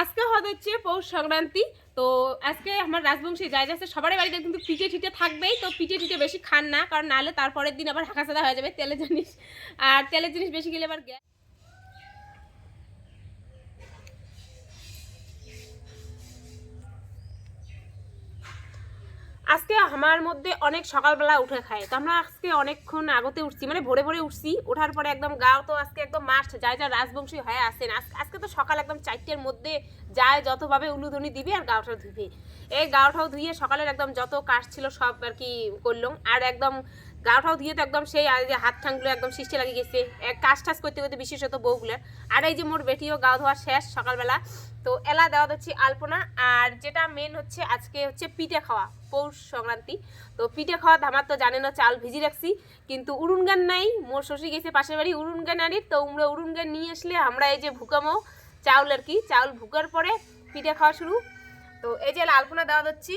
আজকে হচ্ছে পৌষ সংক্রান্তি। তো আজকে আমার রাজবংশী যাই যাচ্ছে, সবারই বাড়িতে কিন্তু পিঠে ঠিটে থাকবেই। তো পিঠে ঠিটে বেশি খান না, কারণ নাহলে তারপরের দিন আবার হাঁকা সাদা হয়ে যাবে তেলের জিনিস। আর তেলের জিনিস বেশি গেলে আবার গ্যাস আজকে আমার মধ্যে অনেক সকালবেলা উঠে খায়। তো আমরা আজকে অনেকক্ষণ আগতে উঠছি মানে ভোরে ভোরে উঠছি। ওঠার পরে একদম গাও তো আজকে একদম মাস্ট যায় যা রাজবংশী হয়ে আসেন আজ- আজকে তো সকাল একদম চারটের মধ্যে যায়, যতভাবে উলুধনি দিবে আর গাওটা ধুবে। এই গাওটাও ধুয়ে সকালের একদম যত কাজ ছিল সব আর কি করলাম। আর একদম গাওটাও দিয়ে তো একদম সেই, আর যে হাত ঠাংগুলো একদম সৃষ্টি লাগিয়ে গেছে। কাজ টাজ করতে করতে বিশেষত বউগুলার আর এই যে মোর বেটিও গা ধোয়া শেষ সকালবেলা। তো এলা দেওয়া হচ্ছে আলপনা, আর যেটা মেন হচ্ছে আজকে হচ্ছে পিঠে খাওয়া, পৌষ সংক্রান্তি। তো পিঠে খাওয়া ধামার তো জানেন না চাল ভিজি রাখছি, কিন্তু উড়ুন গান নাই, মোর শ্বশুর গেছে পাশের বাড়ি উড়ুন গান আনি তো আমরা উড়ুন গান নিয়ে আসলে আমরা এই যে ভুকামো চাউল আর কি, চাউল ভুকার পরে পিঠে খাওয়া শুরু। তো এই যে আলপনা দেওয়া হচ্ছি